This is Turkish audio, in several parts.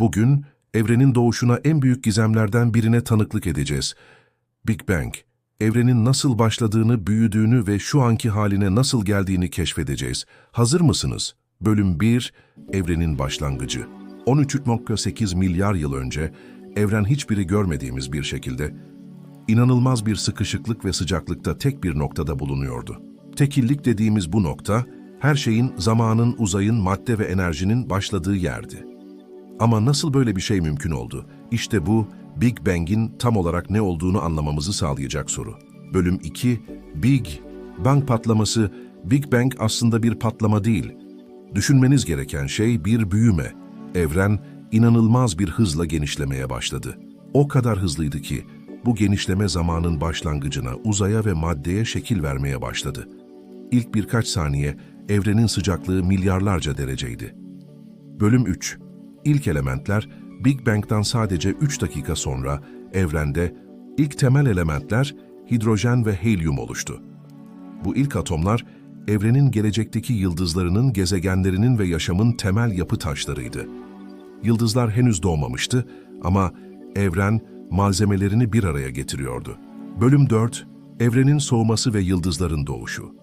Bugün evrenin doğuşuna en büyük gizemlerden birine tanıklık edeceğiz. Big Bang, evrenin nasıl başladığını, büyüdüğünü ve şu anki haline nasıl geldiğini keşfedeceğiz. Hazır mısınız? Bölüm 1, Evrenin Başlangıcı. 13.8 milyar yıl önce, evren hiçbiri görmediğimiz bir şekilde, inanılmaz bir sıkışıklık ve sıcaklıkta tek bir noktada bulunuyordu. Tekillik dediğimiz bu nokta, her şeyin, zamanın, uzayın, madde ve enerjinin başladığı yerdi. Ama nasıl böyle bir şey mümkün oldu? İşte bu, Big Bang'in tam olarak ne olduğunu anlamamızı sağlayacak soru. Bölüm 2, Big Bang patlaması, Big Bang aslında bir patlama değil. Düşünmeniz gereken şey bir büyüme. Evren inanılmaz bir hızla genişlemeye başladı. O kadar hızlıydı ki, bu genişleme zamanın başlangıcına, uzaya ve maddeye şekil vermeye başladı. İlk birkaç saniye, evrenin sıcaklığı milyarlarca dereceydi. Bölüm 3 İlk elementler, Big Bang'dan sadece 3 dakika sonra evrende ilk temel elementler hidrojen ve helyum oluştu. Bu ilk atomlar, evrenin gelecekteki yıldızlarının, gezegenlerinin ve yaşamın temel yapı taşlarıydı. Yıldızlar henüz doğmamıştı ama evren malzemelerini bir araya getiriyordu. Bölüm 4, Evrenin soğuması ve yıldızların doğuşu.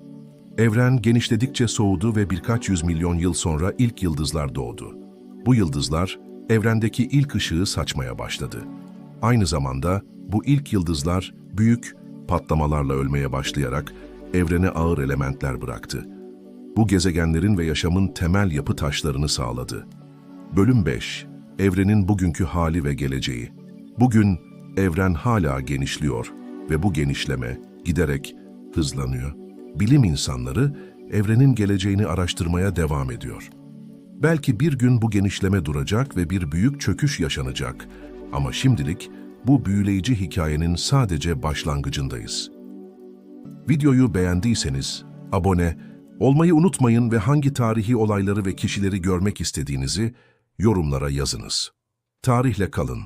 Evren genişledikçe soğudu ve birkaç yüz milyon yıl sonra ilk yıldızlar doğdu. Bu yıldızlar, evrendeki ilk ışığı saçmaya başladı. Aynı zamanda bu ilk yıldızlar büyük patlamalarla ölmeye başlayarak evrene ağır elementler bıraktı. Bu gezegenlerin ve yaşamın temel yapı taşlarını sağladı. Bölüm 5 Evrenin bugünkü hali ve geleceği. Bugün evren hala genişliyor ve bu genişleme giderek hızlanıyor. Bilim insanları evrenin geleceğini araştırmaya devam ediyor. Belki bir gün bu genişleme duracak ve bir büyük çöküş yaşanacak. Ama şimdilik bu büyüleyici hikayenin sadece başlangıcındayız. Videoyu beğendiyseniz abone olmayı unutmayın ve hangi tarihi olayları ve kişileri görmek istediğinizi yorumlara yazınız. Tarihle kalın,